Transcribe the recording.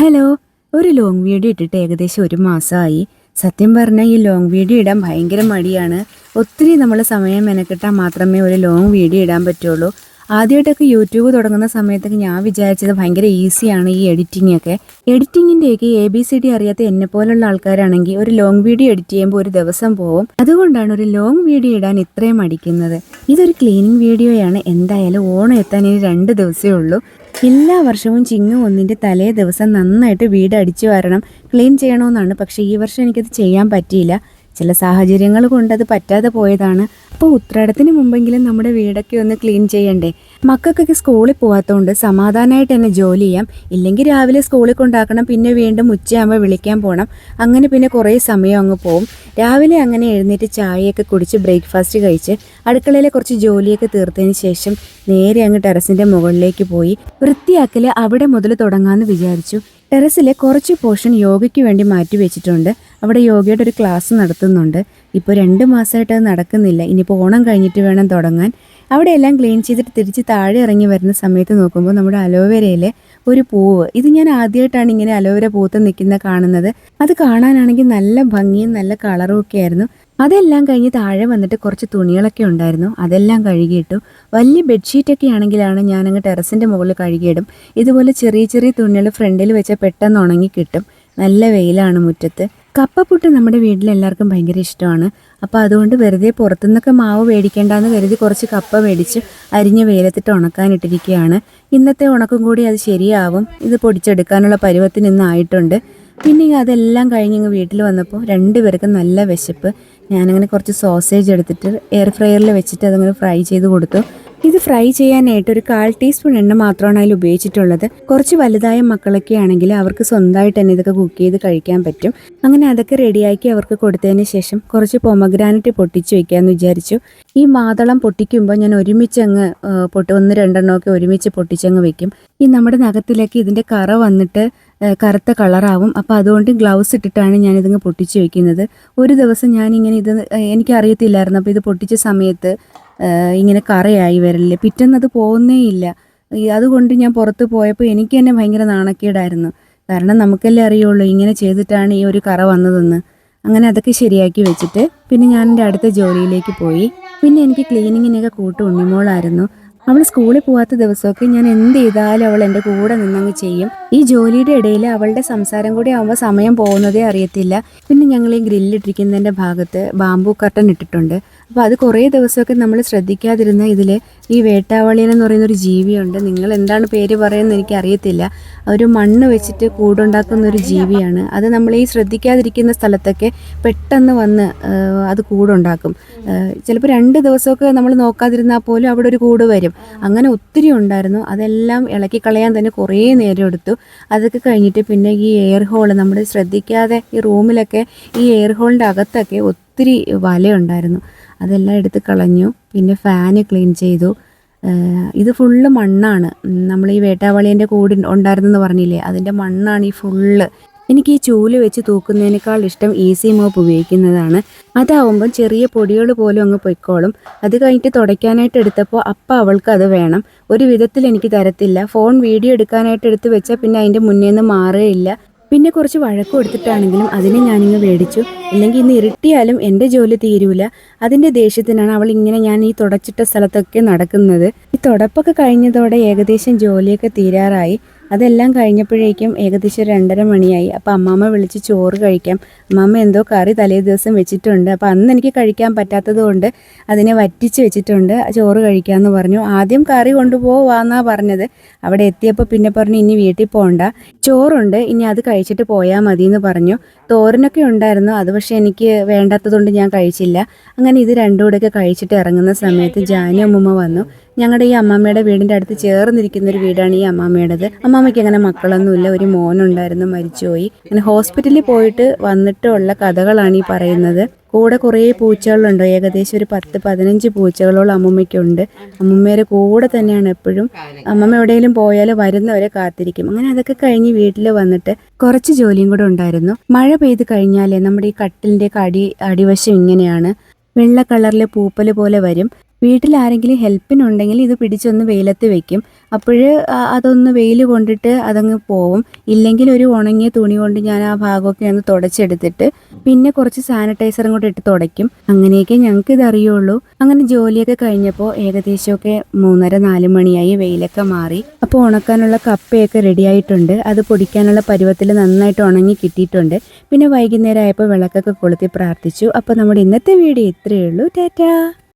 Hello ഒരു long video ഇട്ടിട്ട് ഏകദേശം ഒരു മാസമായി. സത്യം പറഞ്ഞാൽ ഈ ലോങ് വീഡിയോ ഇടാൻ ഭയങ്കര മടിയാണ്. ഒത്തിരി നമ്മൾ സമയം മെനക്കെട്ടാൽ മാത്രമേ ഒരു ലോങ് വീഡിയോ ഇടാൻ പറ്റുള്ളൂ. ആദ്യമായിട്ടൊക്കെ യൂട്യൂബ് തുടങ്ങുന്ന സമയത്തൊക്കെ ഞാൻ വിചാരിച്ചത് ഭയങ്കര ഈസിയാണ് ഈ എഡിറ്റിംഗ് ഒക്കെ. എഡിറ്റിങ്ങിന്റെയൊക്കെ എ ബി സി ഡി അറിയാത്ത എന്നെ പോലുള്ള ആൾക്കാരാണെങ്കിൽ ഒരു ലോങ് വീഡിയോ എഡിറ്റ് ചെയ്യുമ്പോൾ ഒരു ദിവസം പോവും. അതുകൊണ്ടാണ് ഒരു ലോങ് വീഡിയോ ഇടാൻ ഇത്രയും മടിക്കുന്നത്. ഇതൊരു ക്ലീനിങ് വീഡിയോയാണ് എന്തായാലും ഓണം എത്താൻ ഇനി രണ്ട് ദിവസമേ ഉള്ളൂ. എല്ലാ വർഷവും ചിങ്ങ ഒന്നിന്റെ തലേ ദിവസം നന്നായിട്ട് വീട് അടിച്ചു വരണം. ക്ലീൻ ചെയ്യണമെന്നാണ് പക്ഷേ ഈ വർഷം എനിക്കത് ചെയ്യാൻ പറ്റിയില്ല. ചില സാഹചര്യങ്ങൾ കൊണ്ട് അത് പറ്റാതെ പോയതാണ്. അപ്പോൾ ഉത്രാടത്തിന് മുമ്പെങ്കിലും നമ്മുടെ വീടൊക്കെ ഒന്ന് ക്ലീൻ ചെയ്യണ്ടേ? മക്കൾക്കൊക്കെ സ്കൂളിൽ പോകാത്തതുകൊണ്ട് സമാധാനമായിട്ട് തന്നെ ജോലി ചെയ്യാം. ഇല്ലെങ്കിൽ രാവിലെ സ്കൂളിൽ കൊണ്ടാക്കണം പിന്നെ വീണ്ടും ഉച്ചയാകുമ്പോൾ വിളിക്കാൻ പോകണം അങ്ങനെ പിന്നെ കുറേ സമയം അങ്ങ് പോവും. രാവിലെ അങ്ങനെ എഴുന്നേറ്റ് ചായയൊക്കെ കുടിച്ച് ബ്രേക്ക്ഫാസ്റ്റ് കഴിച്ച് അടുക്കളയിലെ കുറച്ച് ജോലിയൊക്കെ തീർത്തതിന് ശേഷം നേരെ അങ്ങ് ടെറസിന്റെ മുകളിലേക്ക് പോയി. വൃത്തിയാക്കൽ അവിടെ മുതൽ തുടങ്ങാമെന്ന് വിചാരിച്ചു. ടെറസിലെ കുറച്ച് പോർഷൻ യോഗയ്ക്ക് വേണ്ടി മാറ്റി വെച്ചിട്ടുണ്ട്. അവിടെ യോഗയുടെ ഒരു ക്ലാസ് നടത്തുന്നുണ്ട്. ഇപ്പോൾ രണ്ട് മാസമായിട്ട് അത് നടക്കുന്നില്ല. ഇനിയിപ്പോൾ ഓണം കഴിഞ്ഞിട്ട് വേണം തുടങ്ങാൻ. അവിടെ എല്ലാം ക്ലീൻ ചെയ്തിട്ട് തിരിച്ച് താഴെ ഇറങ്ങി വരുന്ന സമയത്ത് നോക്കുമ്പോൾ നമ്മുടെ അലോവേരയിലെ ഒരു പൂവ്. ഇത് ഞാൻ ആദ്യമായിട്ടാണ് ഇങ്ങനെ അലോവേര പൂത്ത് നിൽക്കുന്ന കാണുന്നത്. അത് കാണാനാണെങ്കിൽ നല്ല ഭംഗിയും നല്ല കളറും ഒക്കെ ആയിരുന്നു. അതെല്ലാം കഴിഞ്ഞ് താഴെ വന്നിട്ട് കുറച്ച് തുണികളൊക്കെ ഉണ്ടായിരുന്നു. അതെല്ലാം കഴുകിയിട്ടു. വലിയ ബെഡ്ഷീറ്റൊക്കെ ആണെങ്കിലാണ് ഞാനങ്ങ് ടെറസിന്റെ മുകളിൽ കഴുകിയിടും. ഇതുപോലെ ചെറിയ ചെറിയ തുണികൾ ഫ്രണ്ടിൽ വെച്ചാൽ പെട്ടെന്ന് ഉണങ്ങി കിട്ടും. നല്ല വെയിലാണ് മുറ്റത്ത്. കപ്പപ്പുട്ട് നമ്മുടെ വീട്ടിൽ എല്ലാവർക്കും ഭയങ്കര ഇഷ്ടമാണ്. അപ്പോൾ അതുകൊണ്ട് വെറുതെ പുറത്തുനിന്നൊക്കെ മാവ് മേടിക്കേണ്ടെന്ന് കരുതി കുറച്ച് കപ്പ മേടിച്ച് അരിഞ്ഞ് വെയിലത്തിട്ട് ഉണക്കാനിട്ടിരിക്കുകയാണ്. ഇന്നത്തെ ഉണക്കും കൂടി അത് ശരിയാവും. ഇത് പൊടിച്ചെടുക്കാനുള്ള പരുവത്തിന് ഇന്ന് ആയിട്ടുണ്ട്. പിന്നെ അതെല്ലാം കഴിഞ്ഞ് ഇങ്ങ് വീട്ടിൽ വന്നപ്പോൾ രണ്ടുപേർക്കും നല്ല വിശപ്പ്. ഞാനങ്ങനെ കുറച്ച് സോസേജ് എടുത്തിട്ട് എയർ ഫ്രയറിൽ വെച്ചിട്ട് അതങ്ങനെ ഫ്രൈ ചെയ്ത് കൊടുത്തു. ഇത് ഫ്രൈ ചെയ്യാനായിട്ട് ഒരു കാൽ ടീസ്പൂൺ എണ്ണ മാത്രമാണ് അതിൽ ഉപയോഗിച്ചിട്ടുള്ളത്. കുറച്ച് വലുതായ മക്കളൊക്കെ ആണെങ്കിൽ അവർക്ക് സ്വന്തമായിട്ട് തന്നെ ഇതൊക്കെ കുക്ക് ചെയ്ത് കഴിക്കാൻ പറ്റും. അങ്ങനെ അതൊക്കെ റെഡിയാക്കി അവർക്ക് കൊടുത്തതിന് ശേഷം കുറച്ച് പൊമഗ്രാനറ്റ് പൊട്ടിച്ച് വെക്കാമെന്ന് വിചാരിച്ചു. ഈ മാതളം പൊട്ടിക്കുമ്പോൾ ഞാൻ ഒരുമിച്ചങ്ങ് അങ്ങ് പൊട്ടി ഒന്ന് രണ്ടെണ്ണമൊക്കെ ഒരുമിച്ച് പൊട്ടിച്ചങ്ങ് വെക്കും. ഈ നമ്മുടെ നഖത്തിലേക്ക് ഇതിന്റെ കറ വന്നിട്ട് കറുത്ത കളറാവും. അപ്പോൾ അതുകൊണ്ട് ഗ്ലൗസ് ഇട്ടിട്ടാണ് ഞാനിതങ്ങ് പൊട്ടിച്ച് വെക്കുന്നത്. ഒരു ദിവസം ഞാനിങ്ങനെ ഇത് എനിക്കറിയത്തില്ലായിരുന്നു. അപ്പോൾ ഇത് പൊട്ടിച്ച സമയത്ത് ഇങ്ങനെ കറയായി വരില്ല പിറ്റേന്ന് അത് പോകുന്നേ ഇല്ല. അതുകൊണ്ട് ഞാൻ പുറത്ത് പോയപ്പോൾ എനിക്ക് തന്നെ ഭയങ്കര നാണക്കേടായിരുന്നു. കാരണം നമുക്കല്ലേ അറിയുള്ളൂ ഇങ്ങനെ ചെയ്തിട്ടാണ് ഈ ഒരു കറ വന്നതെന്ന്. അങ്ങനെ അതൊക്കെ ശരിയാക്കി വെച്ചിട്ട് പിന്നെ ഞാൻ എന്റെ അടുത്ത ജോലിയിലേക്ക് പോയി. പിന്നെ എനിക്ക് ക്ലീനിങ്ങിനൊക്കെ കൂട്ട് ഉണ്ണിമോളായിരുന്നു. അവൾ സ്കൂളിൽ പോകാത്ത ദിവസമൊക്കെ ഞാൻ എന്ത് ചെയ്താലും അവൾ എന്റെ കൂടെ നിന്നങ്ങ് ചെയ്യും. ഈ ജോലിയുടെ ഇടയിൽ അവളുടെ സംസാരം കൂടി ആകുമ്പോൾ സമയം പോകുന്നതേ അറിയത്തില്ല. പിന്നെ ഞങ്ങൾ ഈ ഗ്രില്ലിട്ടിരിക്കുന്നതിന്റെ ഭാഗത്ത് ബാമ്പു കർട്ടൻ ഇട്ടിട്ടുണ്ട്. അപ്പോൾ അത് കുറേ ദിവസമൊക്കെ നമ്മൾ ശ്രദ്ധിക്കാതിരുന്ന ഇതിൽ ഈ വേട്ടാവളിയൻ എന്ന് പറയുന്ന ഒരു ജീവിയുണ്ട്. നിങ്ങൾ എന്താണ് പേര് പറയുന്നത് എനിക്ക് അറിയത്തില്ല ഒരു മണ്ണ് വെച്ചിട്ട് കൂടുണ്ടാക്കുന്ന ഒരു ജീവിയാണ്. അത് നമ്മൾ ഈ ശ്രദ്ധിക്കാതിരിക്കുന്ന സ്ഥലത്തൊക്കെ പെട്ടെന്ന് വന്ന് അത് കൂടുണ്ടാക്കും. ചിലപ്പോൾ രണ്ട് ദിവസമൊക്കെ നമ്മൾ നോക്കാതിരുന്നാൽ പോലും അവിടെ ഒരു കൂട് വരും. അങ്ങനെ ഒത്തിരി ഉണ്ടായിരുന്നു. അതെല്ലാം ഇളക്കി കളയാൻ തന്നെ കുറേ നേരം എടുത്തു. അതൊക്കെ കഴിഞ്ഞിട്ട് പിന്നെ ഈ എയർ ഹോൾ നമ്മൾ ശ്രദ്ധിക്കാതെ ഈ റൂമിലൊക്കെ ഈ എയർ ഹോളിന്റെ അകത്തൊക്കെ ഒത്തിരി വലയുണ്ടായിരുന്നു. അതെല്ലാം എടുത്ത് കളഞ്ഞു. പിന്നെ ഫാന് ക്ലീൻ ചെയ്തു. ഇത് ഫുള്ള് മണ്ണാണ്. നമ്മൾ ഈ വേട്ടാവളിയന്റെ കൂടി ഉണ്ടായിരുന്നെന്ന് പറഞ്ഞില്ലേ? അതിന്റെ മണ്ണാണ് ഈ ഫുള്ള് എനിക്ക് ഈ ചൂൽ വെച്ച് തൂക്കുന്നതിനേക്കാൾ ഇഷ്ടം ഈസി മോപ്പ് ഉപയോഗിക്കുന്നതാണ്. അതാവുമ്പം ചെറിയ പൊടികൾ പോലും അങ്ങ് പൊയ്ക്കോളും. അത് കഴിഞ്ഞിട്ട് തുടയ്ക്കാനായിട്ട് എടുത്തപ്പോൾ അപ്പം അവൾക്ക് അത് വേണം. ഒരു വിധത്തിൽ എനിക്ക് തരത്തില്ല. ഫോൺ വീഡിയോ എടുക്കാനായിട്ട് എടുത്ത് വെച്ചാൽ പിന്നെ അതിന്റെ മുന്നേ നിന്ന് മാറുകയില്ല. പിന്നെ കുറച്ച് വഴക്ക് കൊടുത്തിട്ടാണെങ്കിലും അതിനെ ഞാനിങ്ങ് മേടിച്ചു ഇല്ലെങ്കിൽ ഇന്ന് ഇരട്ടിയാലും എന്റെ ജോലി തീരൂല. അതിന്റെ ദേഷ്യത്തിനാണ് അവൾ ഇങ്ങനെ ഞാൻ ഈ തുടച്ചിട്ട സ്ഥലത്തൊക്കെ നടക്കുന്നത്. ഈ തുടപ്പൊക്കെ കഴിഞ്ഞതോടെ ഏകദേശം ജോലിയൊക്കെ തീരാറായി. അതെല്ലാം കഴിഞ്ഞപ്പോഴേക്കും ഏകദേശം രണ്ടര മണിയായി. അപ്പോൾ അമ്മാമ്മ വിളിച്ച് ചോറ് കഴിക്കാം. അമ്മാമ്മ എന്തോ കറി തലേ ദിവസം വെച്ചിട്ടുണ്ട്. അപ്പോൾ അന്ന് എനിക്ക് കഴിക്കാൻ പറ്റാത്തത് കൊണ്ട് അതിനെ വറ്റിച്ച് വെച്ചിട്ടുണ്ട്. ചോറ് കഴിക്കാമെന്ന് പറഞ്ഞു. ആദ്യം കറി കൊണ്ടുപോവാന്നാ പറഞ്ഞത്. അവിടെ എത്തിയപ്പോൾ പിന്നെ പറഞ്ഞു ഇനി വീട്ടിൽ പോകണ്ട ചോറുണ്ട്. ഇനി അത് കഴിച്ചിട്ട് പോയാൽ മതി എന്ന് പറഞ്ഞു. തോരനൊക്കെ ഉണ്ടായിരുന്നു. അത് പക്ഷേ എനിക്ക് വേണ്ടാത്തതുകൊണ്ട് ഞാൻ കഴിച്ചില്ല. അങ്ങനെ ഇത് രണ്ടും കൂടെയൊക്കെ കഴിച്ചിട്ട് ഇറങ്ങുന്ന സമയത്ത് ജാനു അമ്മമ്മ വന്നു. ഞങ്ങളുടെ ഈ അമ്മാമ്മയുടെ വീടിന്റെ അടുത്ത് ചേർന്നിരിക്കുന്ന ഒരു വീടാണ് ഈ അമ്മാമ്മയുടേത്. അമ്മാമ്മയ്ക്ക് അങ്ങനെ മക്കളൊന്നുമില്ല. ഒരു മോനുണ്ടായിരുന്നു മരിച്ചുപോയി. അങ്ങനെ ഹോസ്പിറ്റലിൽ പോയിട്ട് വന്നിട്ടുള്ള കഥകളാണ് ഈ പറയുന്നത്. കൂടെ കുറേ പൂച്ചകളുണ്ട്. ഏകദേശം ഒരു പത്ത് പതിനഞ്ച് പൂച്ചകളോളം അമ്മൂമ്മയ്ക്കുണ്ട്. അമ്മൂമ്മയുടെ കൂടെ തന്നെയാണ് എപ്പോഴും. അമ്മമ്മ എവിടെയെങ്കിലും പോയാൽ വരുന്നവരെ കാത്തിരിക്കും. അങ്ങനെ അതൊക്കെ കഴിഞ്ഞ് വീട്ടിൽ വന്നിട്ട് കുറച്ച് ജോലിയും കൂടെ ഉണ്ടായിരുന്നു. മഴ പെയ്ത് കഴിഞ്ഞാൽ നമ്മുടെ ഈ കട്ടിലിന്റെ അടി അടിവശം ഇങ്ങനെയാണ്. വെള്ള കളറിലെ പൂപ്പൽ പോലെ വരും. വീട്ടിൽ ആരെങ്കിലും ഹെൽപ്പിനുണ്ടെങ്കിൽ ഇത് പിടിച്ചൊന്ന് വെയിലത്ത് വെക്കും. അപ്പോൾ അതൊന്ന് വെയിൽ കൊണ്ടിട്ട് അതങ്ങ് പോവും. ഇല്ലെങ്കിൽ ഒരു ഉണങ്ങിയ തുണി കൊണ്ട് ഞാൻ ആ ഭാഗമൊക്കെ ഒന്ന് തുടച്ചെടുത്തിട്ട് പിന്നെ കുറച്ച് സാനിറ്റൈസറും കൂടെ ഇട്ട് തുടയ്ക്കും. അങ്ങനെയൊക്കെ ഞങ്ങൾക്ക് ഇത് അങ്ങനെ ജോലിയൊക്കെ കഴിഞ്ഞപ്പോൾ ഏകദേശമൊക്കെ മൂന്നര നാല് മണിയായി വെയിലൊക്കെ മാറി. അപ്പോൾ ഉണക്കാനുള്ള കപ്പയൊക്കെ റെഡിയായിട്ടുണ്ട് അത് പൊടിക്കാനുള്ള പരുവത്തിൽ നന്നായിട്ട് ഉണങ്ങി കിട്ടിയിട്ടുണ്ട്. പിന്നെ വൈകുന്നേരം ആയപ്പോൾ വിളക്കൊക്കെ കൊളുത്തി പ്രാർത്ഥിച്ചു. അപ്പോൾ നമ്മുടെ ഇന്നത്തെ വീഡിയോ ഇത്രയേ ഉള്ളൂ. ടാറ്റാ!